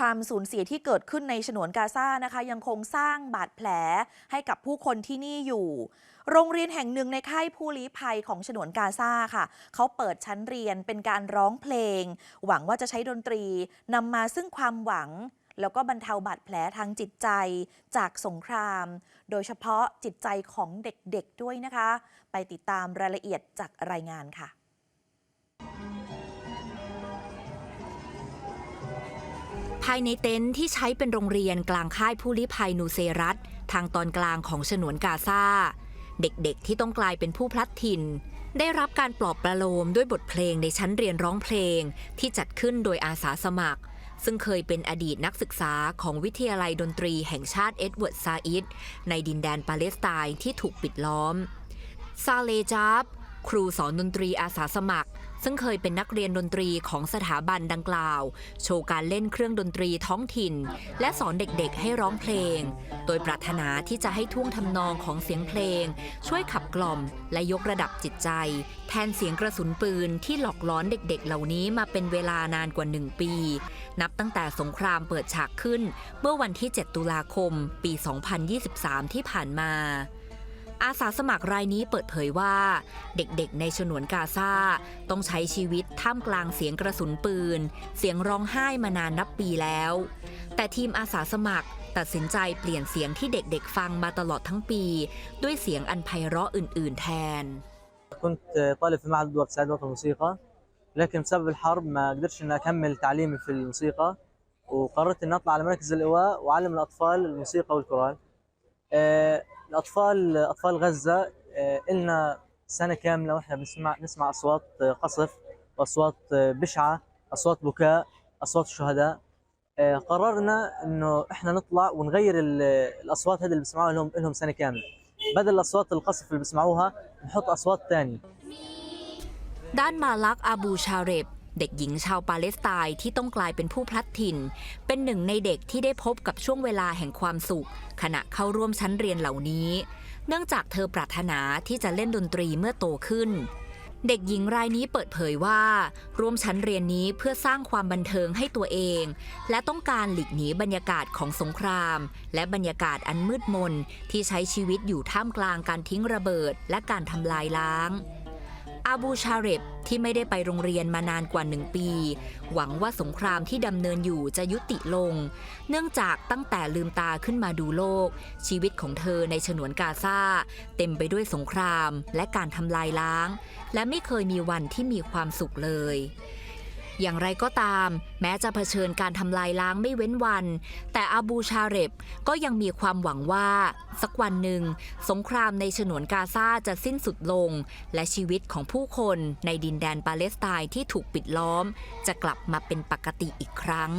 ความสูญเสียที่เกิดขึ้นในฉนวนกาซานะคะ ยังคงสร้างบาดแผลให้กับผู้คนที่นี่อยู่ โรงเรียนแห่งหนึ่งในค่ายผู้ลี้ภัยของฉนวนกาซาค่ะ เขาเปิดชั้นเรียนเป็นการร้องเพลง หวังว่าจะใช้ดนตรีนำมาซึ่งความหวังแล้วก็บรรเทาบาดแผลทางจิตใจจากสงคราม โดยเฉพาะจิตใจของเด็กๆด้วยนะคะ ไปติดตามรายละเอียดจากรายงานค่ะายในเต็นท์ที่ใช้เป็นโรงเรียนกลางค่ายผู้ลี้ภัยนูเซรัตทางตอนกลางของฉนวนกาซาเด็กๆที่ต้องกลายเป็นผู้พลัดถิ่น ได้รับการปลอบประโลมด้วยบทเพลงในชั้นเรียนร้องเพลง ที่จัดขึ้นโดยอาสาสมัคร ซึ่งเคยเป็นอดีตนักศึกษาของวิทยาลัยดนตรีแห่งชาติเอ็ดเวิร์ดซาอิดในดินแดนปาเลสไตน์ที่ถูกปิดล้อมซาเลจาบ ครูสอนดนตรีอาสาสมัคร ซึ่งเคยเป็นนักเรียนดนตรีของสถาบันดังกล่าว โชว์การเล่นเครื่องดนตรีท้องถิ่น และสอนเด็กๆให้ร้องเพลง โดยปรารถนาที่จะให้ท่วงทำนองของเสียงเพลง ช่วยขับกล่อมและยกระดับจิตใจ แทนเสียงกระสุนปืนที่หลอกล้อนเด็กๆ เหล่านี้มาเป็นเวลานานกว่าหนึ่งปี นับตั้งแต่สงครามเปิดฉากขึ้น เมื่อวันที่ 7 ตุลาคม ปี 2023 ที่ผ่านมา อาสาสมัครรายนี้เปิดเผยว่า เด็กๆ ในฉนวนกาซาต้องใช้ชีวิตท่ามกลางเสียงกระสุนปืน เสียงร้องไห้มานานนับปีแล้ว แต่ทีมอาสาสมัครตัดสินใจเปลี่ยนเสียงที่เด็กๆ ฟังมาตลอดทั้งปี ด้วยเสียงอันไพเราะอื่นๆ แทน كنت طالب في معهد الدول سعيد وطن الموسيقى لكن بسبب الحرب ما قدرتش اني اكمل تعليمي في الموسيقى وقررت اني اطلع على مركز الايواء واعلم الاطفال الموسيقى والكورال آه، الاطفال اطفال غزه آه، النا سنه كامله واحنا بنسمع نسمع اصوات آه، قصف واصوات آه، بشعه اصوات بكاء اصوات الشهداء آه، قررنا انه احنا نطلع ونغير ال- الاصوات هذه اللي بيسمعوها لهم لهم سنه كامله بدل الاصوات القصف اللي بيسمعوها نحط اصوات ثانيه ด้านมาลักอาบูชาเรบ เด็กหญิงชาวปาเลสไตน์ที่ต้องกลายเป็นผู้พลัดถิ่น เป็นหนึ่งในเด็กที่ได้พบกับช่วงเวลาแห่งความสุข ขณะเข้าร่วมชั้นเรียนเหล่านี้ เนื่องจากเธอปรารถนาที่จะเล่นดนตรีเมื่อโตขึ้น เด็กหญิงรายนี้เปิดเผยว่า ร่วมชั้นเรียนนี้เพื่อสร้างความบันเทิงให้ตัวเอง และต้องการหลีกหนีบรรยากาศของสงคราม และบรรยากาศอันมืดมนที่ใช้ชีวิตอยู่ท่ามกลางการทิ้งระเบิด และการทำลายล้าง อาบูชาเรบที่ไม่ได้ไปโรงเรียนมานานกว่าหนึ่งปี หวังว่าสงครามที่ดำเนินอยู่จะยุติลง เนื่องจากตั้งแต่ลืมตาขึ้นมาดูโลก ชีวิตของเธอในฉนวนกาซาเต็มไปด้วยสงครามและการทำลายล้าง และไม่เคยมีวันที่มีความสุขเลย อย่างไรก็ตาม แม้จะเผชิญการทำลายล้างไม่เว้นวัน แต่อาบูชาเรบก็ยังมีความหวังว่า สักวันหนึ่ง สงครามในฉนวนกาซาจะสิ้นสุดลง และชีวิตของผู้คนในดินแดนปาเลสไตน์ที่ถูกปิดล้อม จะกลับมาเป็นปกติอีกครั้ง